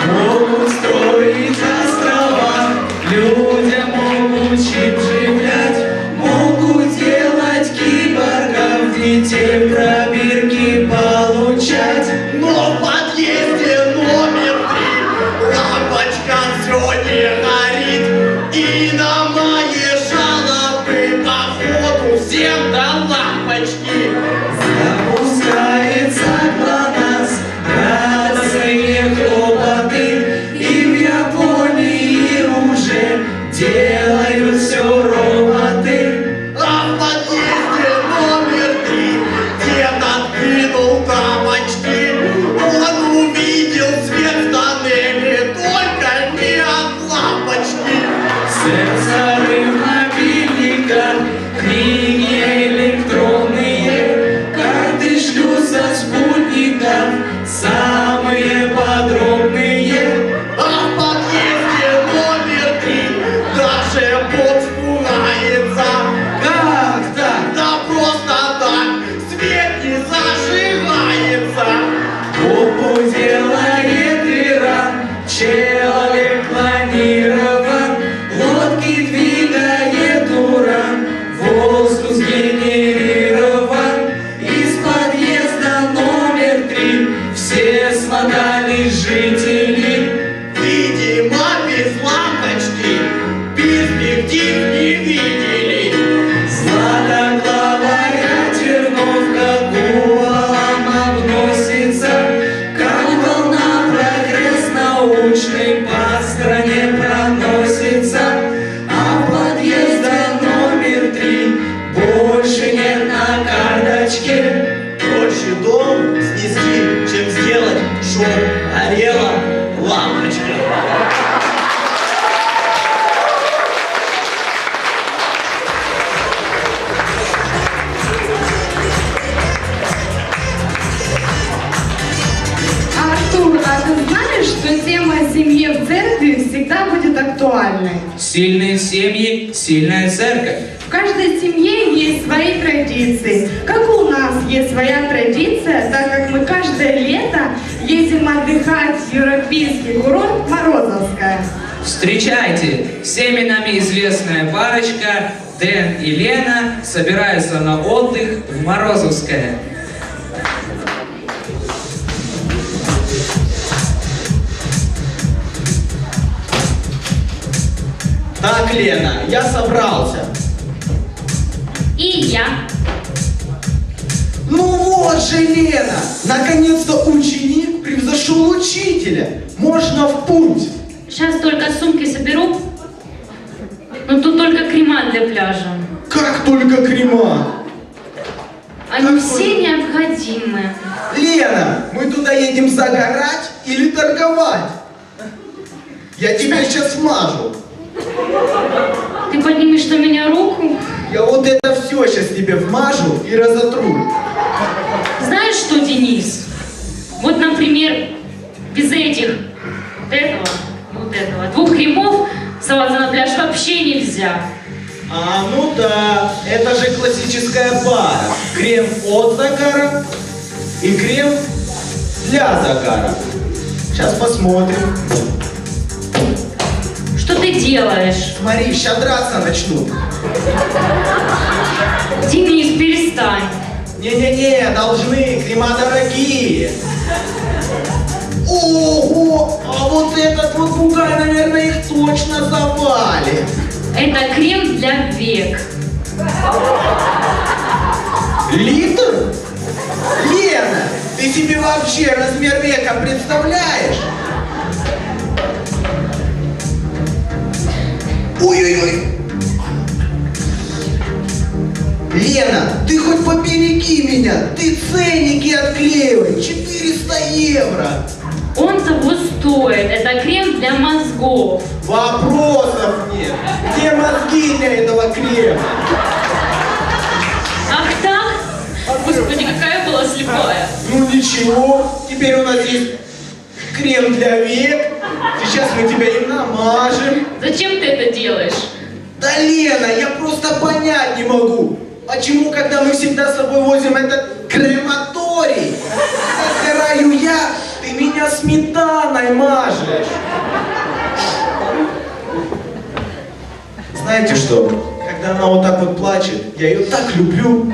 Fogo даже бот спугается. Как так? Да просто так свет не зажигается. Попу делает Иран, человек планирован, лодки двигает уран, воздух сгенерирован. Из подъезда номер три все смотались жители. straight by. Актуальной? Сильные семьи, сильная церковь. В каждой семье есть свои традиции. Как у нас есть своя традиция, так как мы каждое лето едем отдыхать в европейский курорт Морозовское. Встречайте, всеми нами известная парочка Дэн и Лена собираются на отдых в Морозовское. Так, Лена, я собрался. И я. Ну вот же, Лена, наконец-то ученик превзошел учителя. Можно в путь. Сейчас только сумки соберу. Но тут только крема для пляжа. Как только крема. Они все необходимы. Лена, мы туда едем загорать или торговать? Я тебя сейчас смажу. Ты поднимешь на меня руку? Я вот это все сейчас тебе вмажу и разотру. Знаешь что, Денис? Вот, например, без этих, вот этого, вот этого, двух кремов соваться на пляж вообще нельзя. А, ну да, это же классическая пара. Крем от загара и крем для загара. Сейчас посмотрим. Ты делаешь? Смотри, сейчас драться начнут. Денис, перестань. Не-не-не, должны, крема дорогие. Ого, а вот этот вот бугай, наверное, их точно завалит. Это крем для век. Литр? Лена, ты себе вообще размер века представляешь? Меня, ты ценники отклеивай, 400 евро. Он того стоит. Это крем для мозгов. Вопросов нет. Где мозги для этого крема? Ах так? Господи, какая была слепая. Ну ничего, теперь у нас есть крем для век. Сейчас мы тебя им намажем. Зачем ты это делаешь? Да, Лена, я просто понять не могу. Почему, когда мы всегда с собой возим этот крематорий, когда сгораю я, ты меня сметаной мажешь? Знаете что? Когда она вот так вот плачет, я ее так люблю.